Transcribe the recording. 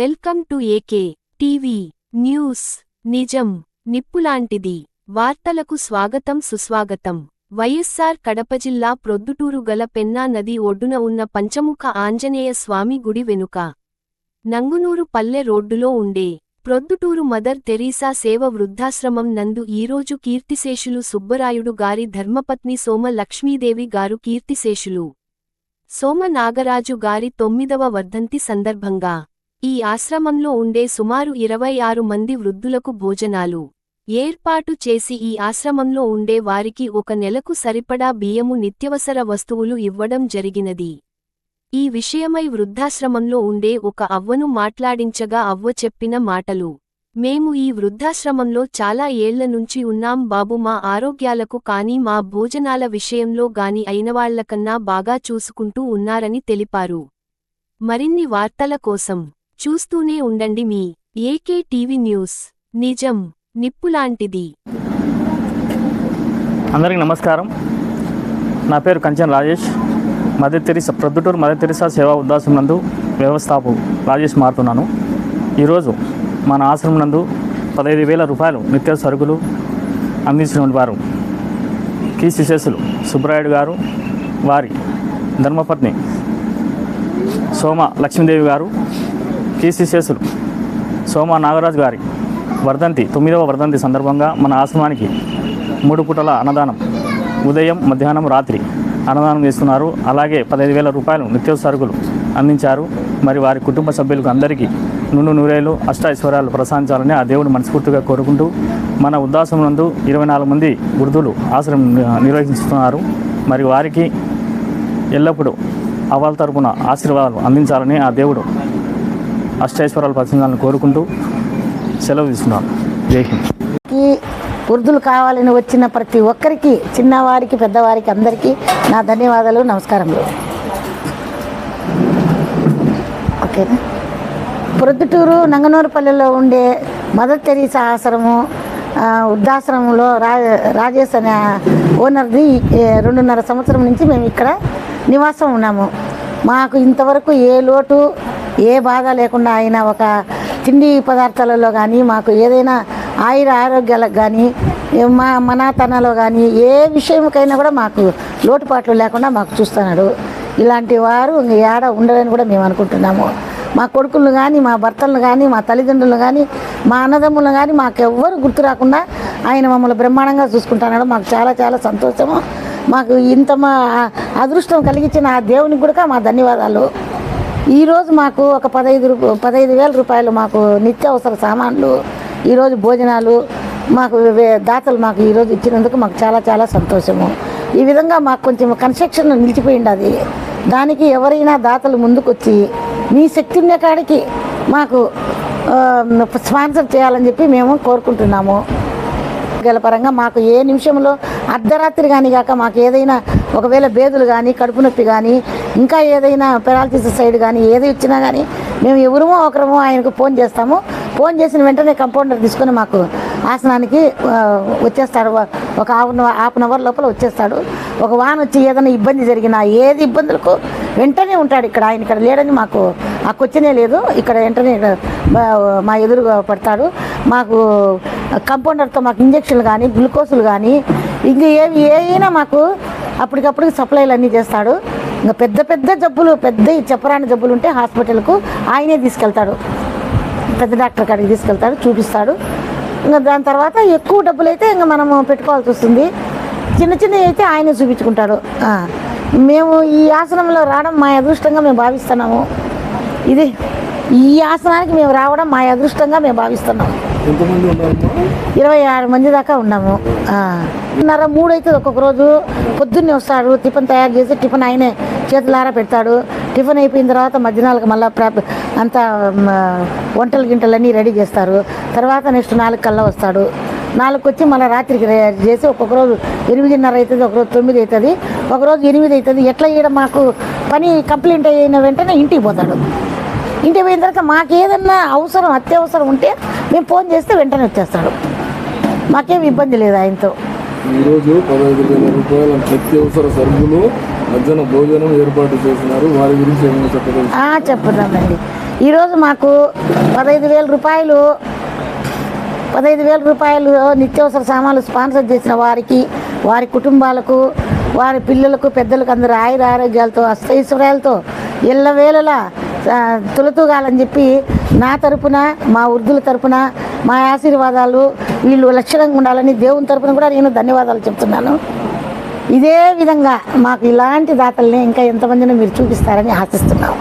Welcome to AK TV news. నిజం నిప్పులాంటిది. వార్తలకు స్వాగతం సుస్వాగతం. వైఎస్సార్ కడప జిల్లా ప్రొద్దుటూరు గల పెన్నా నది ఒడ్డున ఉన్న పంచముఖ ఆంజనేయ స్వామి గుడి వెనుక. నంగునూరు పల్లె రోడ్డులో ఉండే ప్రొద్దుటూరు మదర్ తెరీసా సేవ వృద్ధాశ్రమం నందు ఈరోజు కీర్తిశేషులు సుబ్బరాయుడు గారి ధర్మపత్ని సోమ లక్ష్మీదేవి గారు కీర్తిశేషులు. సోమ నాగరాజు గారి తొమ్మిదవ వర్ధంతి సందర్భంగా ఈ ఆశ్రమంలో ఉండే సుమారు ఇరవై ఆరు మంది వృద్ధులకు భోజనాలు ఏర్పాటు చేసి ఈ ఆశ్రమంలో ఉండే వారికి ఒక నెలకు సరిపడా బియ్యము నిత్యవసర వస్తువులు ఇవ్వడం జరిగినది. ఈ విషయమై వృద్ధాశ్రమంలో ఉండే ఒక అవ్వను మాట్లాడించగా అవ్వ చెప్పిన మాటలు మేము ఈ వృద్ధాశ్రమంలో చాలా ఏళ్ళ నుంచి ఉన్నాం బాబు మా ఆరోగ్యాలకు కానీ మా భోజనాల విషయంలో గాని అయినవాళ్ళకన్నా బాగా చూసుకుంటూ ఉన్నారని తెలిపారు. మరిన్ని వార్తల కోసం చూస్తూనే ఉండండి మీ ఏకే టీవీ న్యూస్. నిజం నిప్పులాంటిది. అందరికీ నమస్కారం. నా పేరు Kanchan Rajesh. Mother Teresa Proddatur Mother Teresa సేవా ఉద్దాసం నందు వ్యవస్థాపకు రాజేష్ మారుతున్నాను. ఈరోజు మన ఆశ్రమం నందు పదహైదు వేల రూపాయలు నిత్య సరుకులు అందించిన వారు కీ శిశస్సులు సుబ్బరాయుడు గారు వారి ధర్మపత్ని సోమ లక్ష్మీదేవి గారు కీ శిశస్సులు సోమ నాగరాజు గారి వర్ధంతి తొమ్మిదవ వర్ధంతి సందర్భంగా మన ఆశ్రమానికి మూడు పూటల అన్నదానం. ఉదయం మధ్యాహ్నం రాత్రి అన్నదానం చేస్తున్నారు. అలాగే పదహైదు వేల రూపాయలు నిత్యవసర సరుకులు అందించారు. మరి వారి కుటుంబ సభ్యులకు అందరికీ నుండు నూరేలు అష్ట ఐశ్వర్యాలు ప్రసాదించాలని ఆ దేవుడు మనస్ఫూర్తిగా కోరుకుంటూ మన ఉద్దాసం నందు ఇరవై నాలుగు మంది వృద్ధులు ఆశ్రమం నిర్వహిస్తున్నారు. మరి వారికి ఎల్లప్పుడూ అవాళ్ళ తరపున ఆశీర్వాదాలు అందించాలని ఆ దేవుడు అష్టైశ్వరాలు ప్రసంగాలను కోరుకుంటూ సెలవు తీసుకున్నాను జై హింద్. వృద్ధులు కావాలని వచ్చిన ప్రతి ఒక్కరికి చిన్నవారికి పెద్దవారికి అందరికీ నా ధన్యవాదాలు నమస్కారములు. ఓకేనా ప్రొద్దుటూరు నంగనూరుపల్లిలో ఉండే మదర్ తెరీసా ఆశ్రమం వృద్ధాశ్రమంలో రా రాజేష్ అనే ఓనర్ది రెండున్నర సంవత్సరం నుంచి మేము ఇక్కడ నివాసం ఉన్నాము. మాకు ఇంతవరకు ఏ లోటు ఏ బాధ లేకుండా ఆయన ఒక తిండి పదార్థాలలో కానీ మాకు ఏదైనా ఆయుర ఆరోగ్యాలకు కానీ మా మనాతనలో కానీ ఏ విషయంకైనా కూడా మాకు లోటుపాట్లు లేకుండా మాకు చూస్తున్నాడు. ఇలాంటి వారు ఏడ ఉండరని కూడా మేము అనుకుంటున్నాము. మా కొడుకులను కానీ మా భర్తలను కానీ మా తల్లిదండ్రులను కానీ మా అన్నదమ్ములను కానీ మాకు ఎవ్వరు గుర్తు రాకుండా ఆయన మమ్మల్ని బ్రహ్మాండంగా చూసుకుంటున్నాడు. మాకు చాలా చాలా సంతోషము. మాకు ఇంత మా అదృష్టం కలిగించిన ఆ దేవునికి కూడా మా ధన్యవాదాలు. ఈరోజు మాకు ఒక పదహైదు రూప పదహైదు వేల రూపాయలు మాకు నిత్యావసర సామాన్లు ఈరోజు భోజనాలు మాకు దాతలు మాకు ఈరోజు ఇచ్చినందుకు మాకు చాలా చాలా సంతోషము. ఈ విధంగా మాకు కొంచెం కన్స్ట్రక్షన్ నిలిచిపోయింది అది. దానికి ఎవరైనా దాతలు ముందుకొచ్చి మీ శక్తి ఉన్న కాడికి మాకు స్పాన్సర్ చేయాలని చెప్పి మేము కోరుకుంటున్నాము. గలపరంగా మాకు ఏ నిమిషంలో అర్ధరాత్రి కానీ కాక మాకు ఏదైనా ఒకవేళ బేదులు కానీ కడుపు నొప్పి కానీ ఇంకా ఏదైనా పెరాలసిస్ సైడ్ కానీ ఏది ఇచ్చినా కానీ మేము ఎవరమో ఒకరమో ఆయనకు ఫోన్ చేస్తాము. ఫోన్ చేసిన వెంటనే కంపౌండర్ తీసుకొని మాకు ఆసనానికి వచ్చేస్తాడు. ఒక హాఫ్ హాఫ్ అన్ అవర్ లోపల వచ్చేస్తాడు. ఒక వాన్ వచ్చి ఏదైనా ఇబ్బంది జరిగినా ఏది ఇబ్బందులకు వెంటనే ఉంటాడు ఇక్కడ. ఆయన ఇక్కడ లేడని మాకు ఆ క్వశ్చనే లేదు. ఇక్కడ వెంటనే మా- మా ఎదురుగా పడతాడు. మాకు కంపౌండర్తో మాకు ఇంజక్షన్లు కానీ గ్లూకోజులు కానీ ఇంక ఏవి ఏమైనా మాకు అప్పటికప్పుడు సప్లైలు అన్నీ చేస్తాడు. ఇంకా పెద్ద పెద్ద జబ్బులు పెద్ద చెప్పరాని జబ్బులు ఉంటే హాస్పిటల్కు ఆయనే తీసుకెళ్తాడు. పెద్ద డాక్టర్ కాడికి తీసుకెళ్తాడు చూపిస్తాడు. ఇంకా దాని తర్వాత ఎక్కువ డబ్బులు అయితే ఇంకా మనము పెట్టుకోవాల్సి వస్తుంది. చిన్న చిన్నవి అయితే ఆయనే చూపించుకుంటాడు. మేము ఈ ఆసనంలో రావడం మా అదృష్టంగా మేము భావిస్తున్నాము. ఇది ఈ ఆసనానికి మేము రావడం మా అదృష్టంగా మేము ఉన్నారమ్మా ఇరవై ఆరు మంది దాకా ఉన్నాము. ఉన్నర మూడు అయితే ఒక్కొక్క రోజు. పొద్దున్నే వస్తాడు టిఫిన్ తయారు చేసి టిఫిన్ ఆయనే చేతులారా పెడతాడు. టిఫిన్ అయిపోయిన తర్వాత మధ్యాహ్నాలకు మళ్ళీ ప్రాప్ అంతా వంటలు గింటలన్నీ రెడీ చేస్తారు. తర్వాత నెక్స్ట్ నాలుగు కల్లా వస్తాడు. నాలుగు వచ్చి మళ్ళీ రాత్రికి చేసి ఒక్కొక్క రోజు ఎనిమిదిన్నర అవుతుంది ఒక రోజు తొమ్మిది అవుతుంది ఒక రోజు ఎనిమిది అవుతుంది ఎట్లా చేయడం? మాకు పని కంప్లీట్ అయిన వెంటనే ఇంటికి పోతాడు. ఇంటికి పోయిన తర్వాత మాకు ఏదన్నా అవసరం అత్యవసరం ఉంటే మేము ఫోన్ చేస్తే వెంటనే వచ్చేస్తాడు. మాకేం ఇబ్బంది లేదు ఆయనతో. ఈరోజు పదహైదు వేల రూపాయల నిత్యావసర సరుకులు మధ్యాహ్న భోజనం ఏర్పాటు చేసినారు వారి గురించి ఏమైనా చెప్పగలరు? ఈరోజు మాకు పదహైదు వేల రూపాయలు పదహైదు వేల రూపాయలు నిత్యావసర సామాన్లు స్పాన్సర్ చేసిన వారికి వారి కుటుంబాలకు వారి పిల్లలకు పెద్దలకు అందరూ ఆయుర ఆరోగ్యాలతో అష్టైశ్వర్యాలతో ఇళ్ళవేళలా తులతూగాలని చెప్పి నా తరపున మా వృద్ధుల తరపున మా ఆశీర్వాదాలు వీళ్ళు లక్షణంగా ఉండాలని దేవుని తరపున కూడా నేను ధన్యవాదాలు చెప్తున్నాను. ఇదే విధంగా మాకు ఇలాంటి దాతల్ని ఇంకా ఎంతమందిని మీరు చూపిస్తారని ఆశిస్తున్నాము.